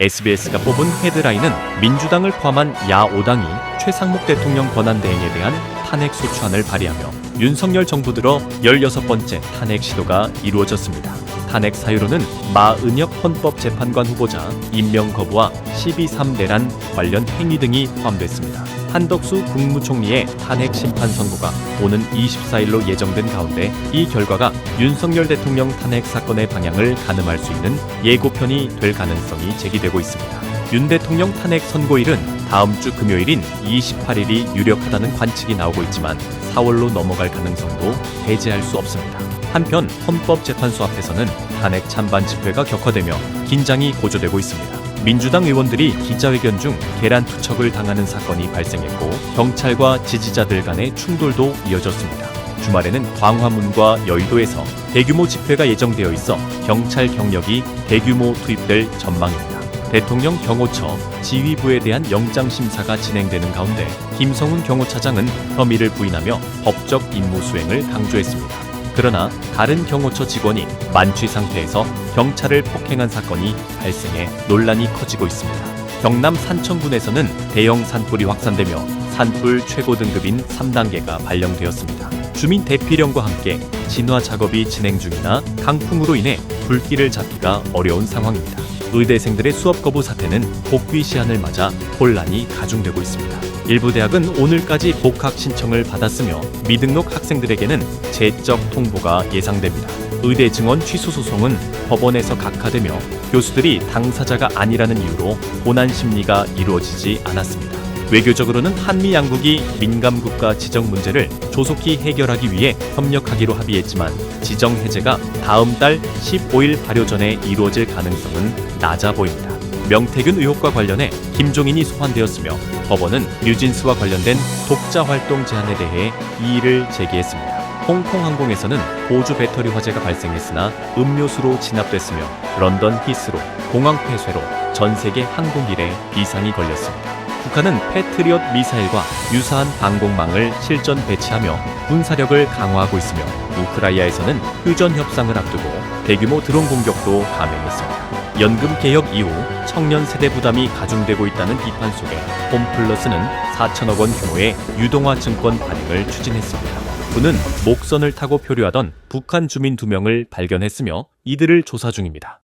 SBS가 뽑은 헤드라인은 민주당을 포함한 야 5당이 최상목 대통령 권한대행에 대한 탄핵 소추안을 발의하며 윤석열 정부 들어 16번째 탄핵 시도가 이루어졌습니다. 탄핵 사유로는 마은혁 헌법재판관 후보자 임명 거부와 12.3 내란 관련 행위 등이 포함됐습니다. 한덕수 국무총리의 탄핵 심판 선고가 오는 24일로 예정된 가운데 이 결과가 윤석열 대통령 탄핵 사건의 방향을 가늠할 수 있는 예고편이 될 가능성이 제기되고 있습니다. 윤 대통령 탄핵 선고일은 다음 주 금요일인 28일이 유력하다는 관측이 나오고 있지만 4월로 넘어갈 가능성도 배제할 수 없습니다. 한편 헌법재판소 앞에서는 탄핵 찬반 집회가 격화되며 긴장이 고조되고 있습니다. 민주당 의원들이 기자회견 중 계란 투척을 당하는 사건이 발생했고 경찰과 지지자들 간의 충돌도 이어졌습니다. 주말에는 광화문과 여의도에서 대규모 집회가 예정되어 있어 경찰 경력이 대규모 투입될 전망입니다. 대통령 경호처 지휘부에 대한 영장 심사가 진행되는 가운데 김성훈 경호차장은 혐의를 부인하며 법적 임무 수행을 강조했습니다. 그러나 다른 경호처 직원이 만취 상태에서 경찰을 폭행한 사건이 발생해 논란이 커지고 있습니다. 경남 산청군에서는 대형 산불이 확산되며 산불 최고 등급인 3단계가 발령되었습니다. 주민 대피령과 함께 진화 작업이 진행 중이나 강풍으로 인해 불길을 잡기가 어려운 상황입니다. 의대생들의 수업 거부 사태는 복귀 시한을 맞아 혼란이 가중되고 있습니다. 일부 대학은 오늘까지 복학 신청을 받았으며 미등록 학생들에게는 제적 통보가 예상됩니다. 의대 증원 취소 소송은 법원에서 각하되며 교수들이 당사자가 아니라는 이유로 본안 심리가 이루어지지 않았습니다. 외교적으로는 한미 양국이 민감 국가 지정 문제를 조속히 해결하기 위해 협력하기로 합의했지만 지정 해제가 다음 달 15일 발효 전에 이루어질 가능성은 낮아 보입니다. 명태균 의혹과 관련해 김종인이 소환되었으며 법원은 뉴진스와 관련된 독자 활동 제한에 대해 이의를 제기했습니다. 홍콩 항공에서는 보조 배터리 화재가 발생했으나 음료수로 진압됐으며 런던 히스로 공항 폐쇄로 전 세계 항공길에 비상이 걸렸습니다. 북한은 패트리엇 미사일과 유사한 방공망을 실전 배치하며 군사력을 강화하고 있으며 우크라이나에서는 휴전 협상을 앞두고 대규모 드론 공격도 감행했습니다. 연금 개혁 이후 청년 세대 부담이 가중되고 있다는 비판 속에 홈플러스는 4천억 원 규모의 유동화 증권 발행을 추진했습니다. 군은 목선을 타고 표류하던 북한 주민 두 명을 발견했으며 이들을 조사 중입니다.